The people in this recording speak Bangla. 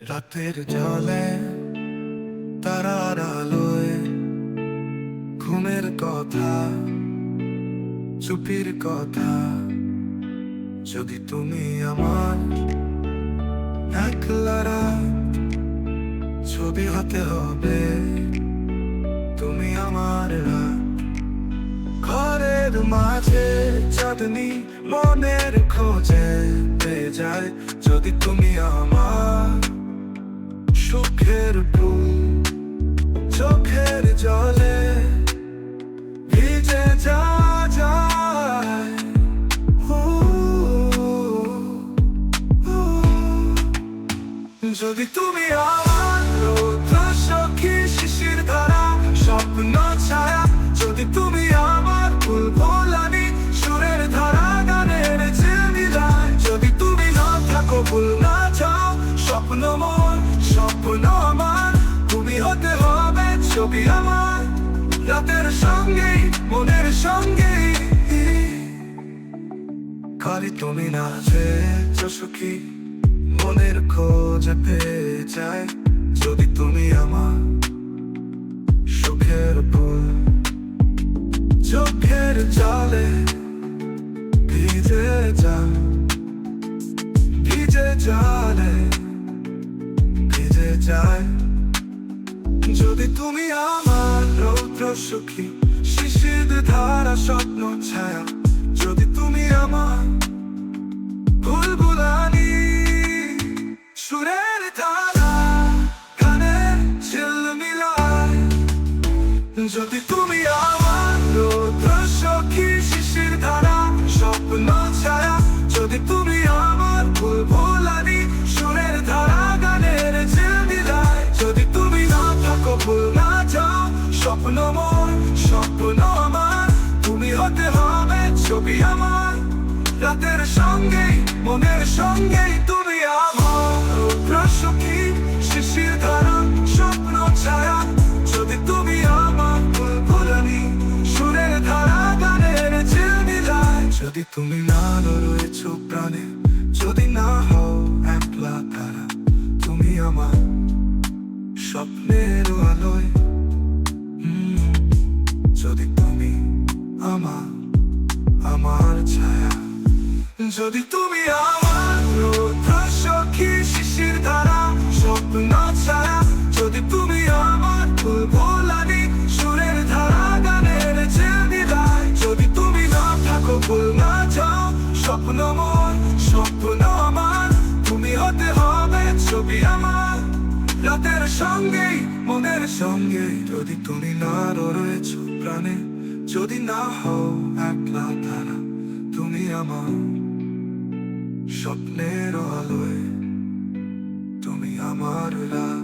রাতের জলে তারার আলোয় ঘুমের কথা, চুপির কথা, যদি তুমি আমার একলা রাত ছবি হতে হবে, তুমি আমার ঘরের মাঝে চাঁদনি মনের খোঁজে পেয়ে যায়, যদি তুমি আমার সুখের চোখের জলে ভিজে যা যায়। যদি তুমি আমার সখী শিশির ধারা, স্বপ্ন ছায়া, যদি তুমি আমার ফুল ভোলানি সুরের ধারা, গানের যদি তুমি না থাকো, ভুল না ছবি আমার, রাতের সঙ্গেই মনের সঙ্গেই খালি তুমি না যে সুখী, মনের খোঁজ পেয়ে যায়। যদি তুমি আমার সুখের ফুল, চোখের জলে ভিজে যা ভিজে জলে ভিজে যায়। যদি তুমি আমার রৌদ্র সুখী, শিশির ধারা স্বপ্ন ছায়া, যদি তুমি আমার বুলবুলানি সুরের ধারা, কানে ঝিলমিলায়, যদি তুমি আমার হবে আমার, রাতের সঙ্গেই, মনের সঙ্গেই তুমি আমার। প্রসখী শিশির ধারা, স্বপ্ন, ছায়া, যদি তুমি আমার ভুল ভুলানি সুরের ধারা, গানের ঝিলমিলায় যদি তুমি না রয়েছ প্রাণে, যদি না হও একলা তারা, তুমি আমার স্বপ্নের যদি তুমি আমার রৌদ্র সখী শিশির ধারা স্বপ্ন ছায়া যদি তুমি আমার ফুল ভোলানি সুরের ধারা গানের ঝিলমিলায় যদি তুমি না থাকো ভুল না যাও স্বপ্ন মন স্বপ্ন আমার, তুমি হতে হবে ছবি আমার। রাতের সঙ্গেই, মনের সঙ্গে যদি তুমি না রয়েছ প্রাণে, যদি না হও একলা তারা, তুমি আমার স্বপ্নের আলোয় তুমি আমার রাত